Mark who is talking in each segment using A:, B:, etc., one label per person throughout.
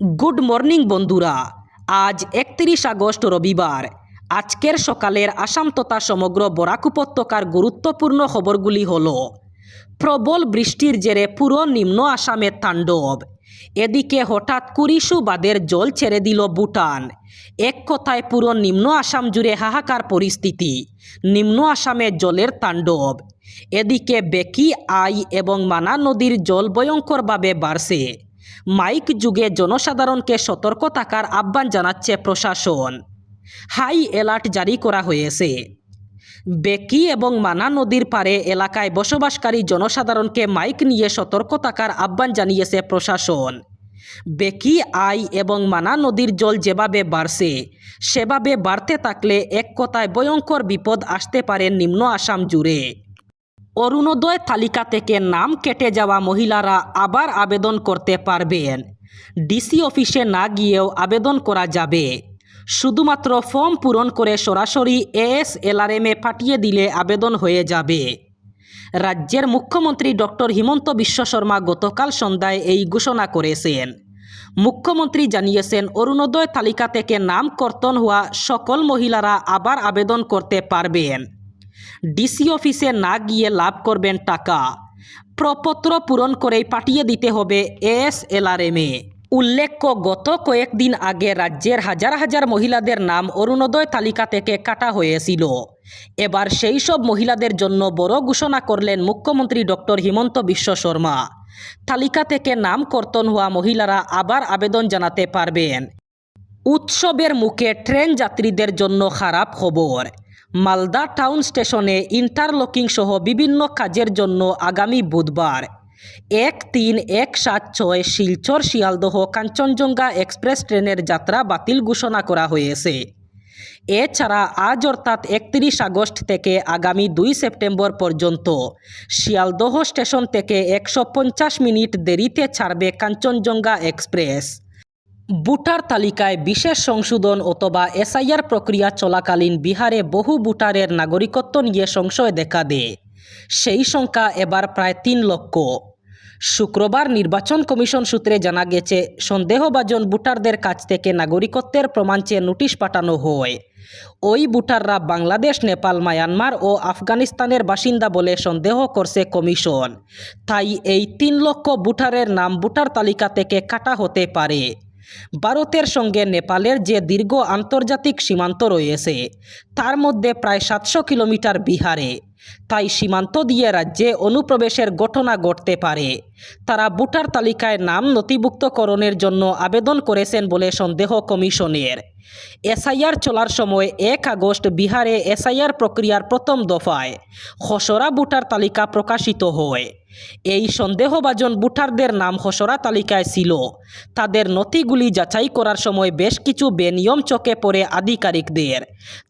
A: Good morning বন্ধুরা। আজ একত্রিশ আগস্ট রবিবার। আজকের সকালের আসাম তথা সমগ্র বরাক উপত্যকার গুরুত্বপূর্ণ খবরগুলি হল, প্রবল বৃষ্টির জেরে পুরো নিম্ন আসামের তাণ্ডব। এদিকে হঠাৎ কুড়িশু বাদের জল ছেড়ে দিল ভুটান। এক কথায় পুরো নিম্ন আসাম জুড়ে হাহাকার পরিস্থিতি, নিম্ন আসামে জলের তাণ্ডব। এদিকে বেকি, আই এবং মানা নদীর জল ভয়ঙ্করভাবে বাড়ছে। মাইক যুগে জনসাধারণকে সতর্ক থাকার আহ্বান জানাচ্ছে প্রশাসন। হাই অ্যালার্ট জারি করা হয়েছে। বেকি এবং মানা নদীর পারে এলাকায় বসবাসকারী জনসাধারণকে মাইক নিয়ে সতর্ক থাকার আহ্বান জানিয়েছে প্রশাসন। বেকি, আই এবং মানা নদীর জল যেভাবে বাড়ছে, সেভাবে বাড়তে থাকলে এক কথায় ভয়ঙ্কর বিপদ আসতে পারে নিম্ন আসাম জুড়ে। অরুণোদয় তালিকা থেকে নাম কেটে যাওয়া মহিলারা আবার আবেদন করতে পারবেন। ডিসি অফিসে না গিয়েও আবেদন করা যাবে। শুধুমাত্র ফর্ম পূরণ করে সরাসরি এএস এলআরএমে পাঠিয়ে দিলে আবেদন হয়ে যাবে। রাজ্যের মুখ্যমন্ত্রী ডক্টর হিমন্ত বিশ্ব শর্মা গতকাল সন্ধ্যায় এই ঘোষণা করেছেন। মুখ্যমন্ত্রী জানিয়েছেন, অরুণোদয় তালিকা থেকে নাম কর্তন হওয়া সকল মহিলারা আবার আবেদন করতে পারবেন। ডিসি অফিসে না গিয়ে লাভ করবেন টাকা। প্রপত্র পূরণ করেই পাঠিয়ে দিতে হবে এস এলআরএমে উল্লেখ্য, গত কয়েকদিন আগে রাজ্যের হাজার হাজার মহিলাদের নাম অরুণোদয় তালিকা থেকে কাটা হয়েছিল। এবার সেই সব মহিলাদের জন্য বড় ঘোষণা করলেন মুখ্যমন্ত্রী ডক্টর হিমন্ত বিশ্ব শর্মা। তালিকা থেকে নাম কর্তন হওয়া মহিলারা আবার আবেদন জানাতে পারবেন। উৎসবের মুখে ট্রেন যাত্রীদের জন্য খারাপ খবর। মালদা টাউন স্টেশনে ইন্টারলকিং সহ বিভিন্ন কাজের জন্য আগামী বুধবার এক তিন এক সাত ছয় শিলচর শিয়ালদহ কাঞ্চনজঙ্ঘা এক্সপ্রেস ট্রেনের যাত্রা বাতিল ঘোষণা করা হয়েছে। এছাড়া আজ অর্থাৎ একত্রিশ আগস্ট থেকে আগামী দুই সেপ্টেম্বর পর্যন্ত শিয়ালদহ স্টেশন থেকে একশো পঞ্চাশ মিনিট দেরিতে ছাড়বে কাঞ্চনজঙ্ঘা এক্সপ্রেস। ভোটার তালিকায় বিশেষ সংশোধন অথবা এসআইআর প্রক্রিয়া চলাকালীন বিহারে বহু ভোটারের নাগরিকত্ব নিয়ে সংশয় দেখা দেয়। সেই সংখ্যা এবার প্রায় তিন লক্ষ। শুক্রবার নির্বাচন কমিশন সূত্রে জানা গেছে, সন্দেহভাজন ভোটারদের কাছ থেকে নাগরিকত্বের প্রমাণ চেয়ে নোটিশ পাঠানো হয়। ওই ভোটাররা বাংলাদেশ, নেপাল, মায়ানমার ও আফগানিস্তানের বাসিন্দা বলে সন্দেহ করছে কমিশন। তাই এই তিন লক্ষ ভোটারের নাম ভোটার তালিকা থেকে কাটা হতে পারে। ভারতের সঙ্গে নেপালের যে দীর্ঘ আন্তর্জাতিক সীমান্ত রয়েছে তার মধ্যে প্রায় সাতশো কিলোমিটার বিহারে। তাই সীমান্ত দিয়ে রাজ্যে অনুপ্রবেশের ঘটনা ঘটতে পারে। তারা ভোটার তালিকায় নাম নথিভুক্তকরণের জন্য আবেদন করেছেন বলে সন্দেহ কমিশনের। এসআইআর চলার সময় এক আগস্ট বিহারে এসআইআর প্রক্রিয়ার প্রথম দফায় খসড়া ভোটার তালিকা প্রকাশিত হয়। এই সন্দেহভাজন ভোটারদের নাম খসড়া তালিকায় ছিল। তাদের নথিগুলি যাচাই করার সময় বেশ কিছু বেনিয়ম চোখে পড়ে আধিকারিকদের।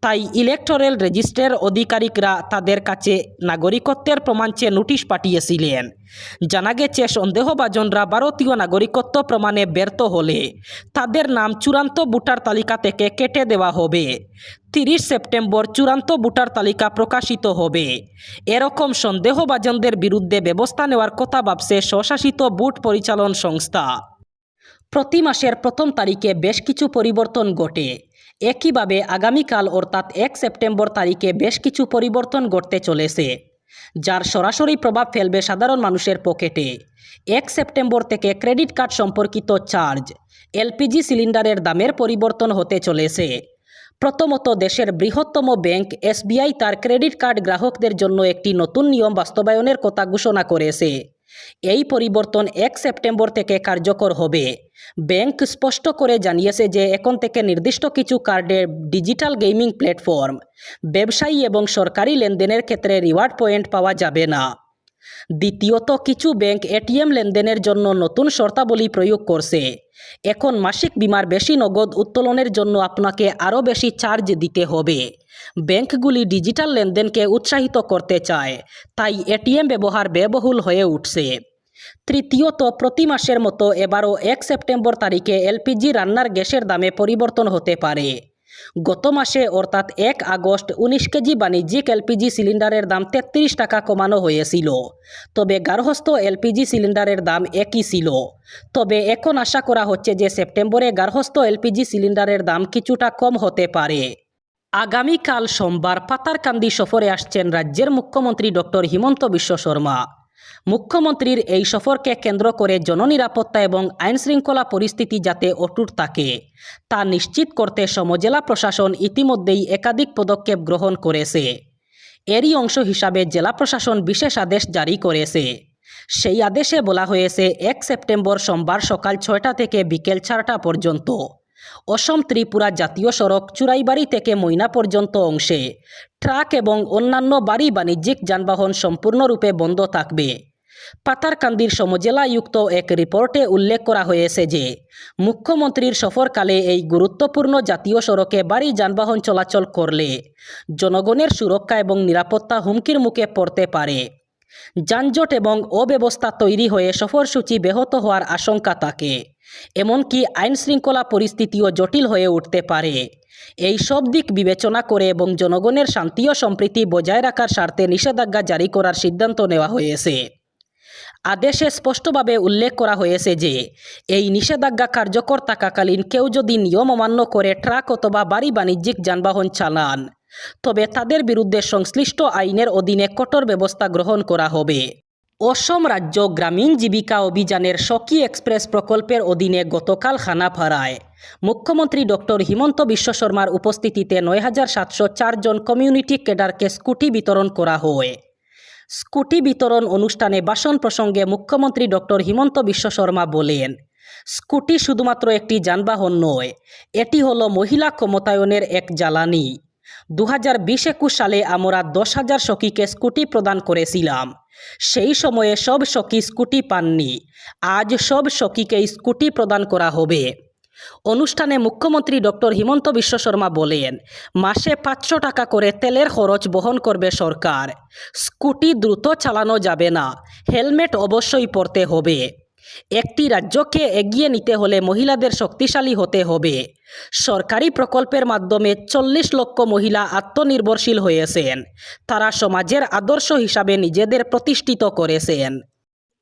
A: তাই ইলেকটোরাল রেজিস্ট্রের অধিকারিকরা তাদের কাছে নাগরিকত্বের প্রমাণ চেয়ে নোটিশ পাঠিয়েছিলেন। জানা গেছে, সন্দেহভাজনরা ভারতীয় নাগরিকত্ব প্রমাণে ব্যর্থ হলে তাদের নাম চূড়ান্ত ভোটার তালিকা থেকে কেটে দেওয়া হবে। তিরিশ সেপ্টেম্বর চূড়ান্ত ভোটার তালিকা প্রকাশিত হবে। এরকম সন্দেহভাজনদের বিরুদ্ধে ব্যবস্থা নেওয়ার কথা ভাবছে স্বশাসিত বুট পরিচালন সংস্থা। প্রতি মাসের প্রথম তারিখে বেশ কিছু পরিবর্তন ঘটে। একইভাবে আগামীকাল অর্থাৎ এক সেপ্টেম্বর তারিখে বেশ কিছু পরিবর্তন ঘটতে চলেছে, যার সরাসরি প্রভাব ফেলবে সাধারণ মানুষের পকেটে। এক সেপ্টেম্বর থেকে ক্রেডিট কার্ড সম্পর্কিত চার্জ, এলপিজি সিলিন্ডারের দামের পরিবর্তন হতে চলেছে। প্রথমত, দেশের বৃহত্তম ব্যাংক এসবিআই তার ক্রেডিট কার্ড গ্রাহকদের জন্য একটি নতুন নিয়ম বাস্তবায়নের কথা ঘোষণা করেছে। এই পরিবর্তন এক সেপ্টেম্বর থেকে কার্যকর হবে। ব্যাংক স্পষ্ট করে জানিয়েছে যে এখন থেকে নির্দিষ্ট কিছু কার্ডের ডিজিটাল গেমিং প্ল্যাটফর্ম, ব্যবসায়ী এবং সরকারি লেনদেনের ক্ষেত্রে রিওয়ার্ড পয়েন্ট পাওয়া যাবে না। দ্বিতীয়ত, কিছু ব্যাংক এটিএম লেনদেনের জন্য নতুন শর্তাবলী প্রয়োগ করছে। এখন মাসিক বিমার বেশি নগদ উত্তোলনের জন্য আপনাকে আরও বেশি চার্জ দিতে হবে। ব্যাংকগুলি ডিজিটাল লেনদেনকে উৎসাহিত করতে চায়, তাই এটিএম ব্যবহার ব্যয়বহুল হয়ে উঠছে। তৃতীয়ত, প্রতি মাসের মতো এবারও এক সেপ্টেম্বর তারিখে এলপিজি রান্নার গ্যাসের দামে পরিবর্তন হতে পারে। গত মাসে অর্থাৎ এক আগস্ট উনিশ কেজি বাণিজ্যিক এলপিজি সিলিন্ডারের দাম তেত্রিশ টাকা কমানো হয়েছিল। তবে গার্হস্থ এলপিজি সিলিন্ডারের দাম একই ছিল। তবে এখন আশা করা হচ্ছে যে সেপ্টেম্বরে গার্হস্থ এলপিজি সিলিন্ডারের দাম কিছুটা কম হতে পারে। আগামীকাল সোমবার পাতারকান্দি সফরে আসছেন রাজ্যের মুখ্যমন্ত্রী ডক্টর হিমন্ত বিশ্ব শর্মা। মুখ্যমন্ত্রীর এই সফরকে কেন্দ্র করে জননিরাপত্তা এবং আইনশৃঙ্খলা পরিস্থিতি যাতে অটুট থাকে, তা নিশ্চিত করতে সমজেলা প্রশাসন ইতিমধ্যেই একাধিক পদক্ষেপ গ্রহণ করেছে। এরই অংশ হিসাবে জেলা প্রশাসন বিশেষ আদেশ জারি করেছে। সেই আদেশে বলা হয়েছে, এক সেপ্টেম্বর সোমবার সকাল ছয়টা থেকে বিকেল চারটা পর্যন্ত অসম ত্রিপুরা জাতীয় সড়ক চুরাইবাড়ি থেকে ময়না পর্যন্ত অংশে। ট্রাক এবং অন্যান্য বাড়ি বাণিজ্যিক যানবাহন সম্পূর্ণরূপে বন্ধ থাকবে। পাতারকান্দির সমজেলাযুক্ত এক রিপোর্টে উল্লেখ করা হয়েছে যে, মুখ্যমন্ত্রীর সফরকালে এই গুরুত্বপূর্ণ জাতীয় সড়কে বাড়ি যানবাহন চলাচল করলে জনগণের সুরক্ষা এবং নিরাপত্তা হুমকির মুখে পড়তে পারে। যানজট এবং অব্যবস্থা তৈরি হয়ে সফরসূচি ব্যাহত হওয়ার আশঙ্কা থাকে। এমনকি আইন শৃঙ্খলা পরিস্থিতিও জটিল হয়ে উঠতে পারে। এই সব দিক বিবেচনা করে এবং জনগণের শান্তি ও সম্প্রীতি বজায় রাখার স্বার্থে নিষেধাজ্ঞা জারি করার সিদ্ধান্ত নেওয়া হয়েছে। আদেশে স্পষ্টভাবে উল্লেখ করা হয়েছে যে, এই নিষেধাজ্ঞা কার্যকর থাকাকালীন কেউ যদি নিয়ম অমান্য করে ট্রাক অথবা বাড়ি বাণিজ্যিক যানবাহন চালান তবে তাদের বিরুদ্ধে সংশ্লিষ্ট আইনের অধীনে কঠোর ব্যবস্থা গ্রহণ করা হবে। অসম রাজ্য গ্রামীণ জীবিকা অভিযানের সখী এক্সপ্রেস প্রকল্পের অধীনে গতকাল খানাপাড়ায় মুখ্যমন্ত্রী ডক্টর হিমন্ত বিশ্ব শর্মার উপস্থিতিতে নয় হাজার সাতশো চারজন কমিউনিটি ক্যাডারকে স্কুটি বিতরণ করা হয়। স্কুটি বিতরণ অনুষ্ঠানে ভাষণ প্রসঙ্গে মুখ্যমন্ত্রী ডক্টর হিমন্ত বিশ্ব শর্মা বলেন, স্কুটি শুধুমাত্র একটি যানবাহন নয়, এটি হলো মহিলা ক্ষমতায়নের এক জ্বালানি। দু হাজার বিশ একুশ সালে আমরা দশ হাজার সখীকে স্কুটি প্রদান করেছিলাম। সেই সময়ে সব সখী স্কুটি পাননি। আজ সব সখীকে স্কুটি প্রদান করা হবে। অনুষ্ঠানে মুখ্যমন্ত্রী ডক্টর হিমন্ত বিশ্ব শর্মা বলেন, মাসে পাঁচশো টাকা করে তেলের খরচ বহন করবে সরকার। স্কুটি দ্রুত চালানো যাবে না। হেলমেট অবশ্যই পরতে হবে। একটি রাজ্যকে এগিয়ে নিতে হলে মহিলাদের শক্তিশালী হতে হবে। সরকারি প্রকল্পের মাধ্যমে চল্লিশ লক্ষ মহিলা আত্মনির্ভরশীল হয়েছেন। তারা সমাজের আদর্শ হিসাবে নিজেদের প্রতিষ্ঠিত করেছেন।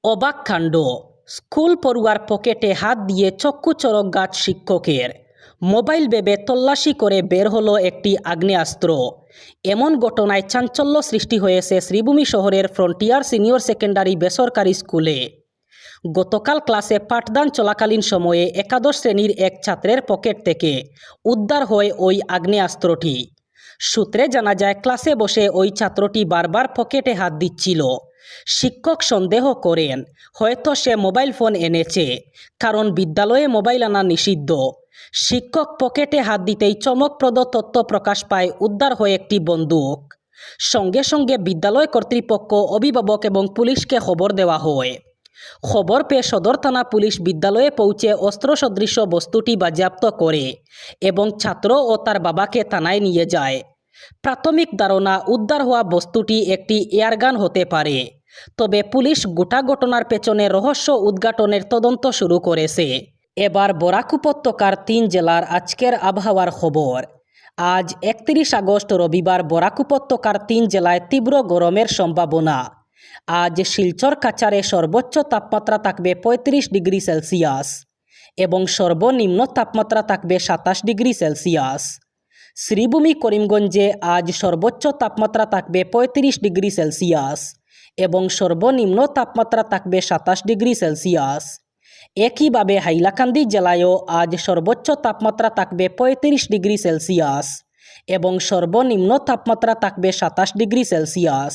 A: অবাক কাণ্ড। স্কুল পড়ুয়ার পকেটে হাত দিয়ে চক্ষু চরক গাছ শিক্ষকের। মোবাইল বেবে তল্লাশি করে বের হলো একটি আগ্নেয়াস্ত্র। এমন ঘটনায় চাঞ্চল্য সৃষ্টি হয়েছে শ্রীভূমি শহরের ফ্রন্টিয়ার সিনিয়র সেকেন্ডারি বেসরকারি স্কুলে। গতকাল ক্লাসে পাঠদান চলাকালীন সময়ে একাদশ শ্রেণির এক ছাত্রের পকেট থেকে উদ্ধার হয় ওই আগ্নেয়াস্ত্রটি। সূত্রে জানা যায়, ক্লাসে বসে ওই ছাত্রটি বারবার পকেটে হাত দিচ্ছিল। শিক্ষক সন্দেহ করেন, হয়তো সে মোবাইল ফোন এনেছে, কারণ বিদ্যালয়ে মোবাইল আনা নিষিদ্ধ। শিক্ষক পকেটে হাত দিতেই চমকপ্রদ তথ্য প্রকাশ পায় উদ্ধার হয় একটি বন্দুক। সঙ্গে সঙ্গে বিদ্যালয় কর্তৃপক্ষ অভিভাবক এবং পুলিশকে খবর দেওয়া হয়। খবর পেয়ে সদর থানা পুলিশ বিদ্যালয়ে পৌঁছে অস্ত্র সদৃশ্য বস্তুটি বাজেয়াপ্ত করে এবং ছাত্র ও তার বাবাকে থানায় নিয়ে যায়। প্রাথমিক ধারণা উদ্ধার হওয়া বস্তুটি একটি এয়ারগান হতে পারে তবে পুলিশ গোটা ঘটনার পেছনে রহস্য উদ্ঘাটনের তদন্ত শুরু করেছে। এবার বরাক উপত্যকার তিন জেলার আজকের আবহাওয়ার খবর আজ একত্রিশ আগস্ট রবিবার বরাক উপত্যকার তিন জেলায় তীব্র গরমের সম্ভাবনা আজ শিলচর কাচারে সর্বোচ্চ তাপমাত্রা থাকবে পঁয়ত্রিশ ডিগ্রি সেলসিয়াস এবং সর্বনিম্ন তাপমাত্রা থাকবে সাতাশ ডিগ্রি সেলসিয়াস। শ্রীভূমি করিমগঞ্জে আজ সর্বোচ্চ তাপমাত্রা থাকবে পঁয়ত্রিশ ডিগ্রি সেলসিয়াস এবং সর্বনিম্ন তাপমাত্রা থাকবে সাতাশ ডিগ্রি সেলসিয়াস। একইভাবে হাইলাকান্দি জেলায়ও আজ সর্বোচ্চ তাপমাত্রা থাকবে পঁয়ত্রিশ ডিগ্রি সেলসিয়াস এবং সর্বনিম্ন তাপমাত্রা থাকবে সাতাশ ডিগ্রি সেলসিয়াস।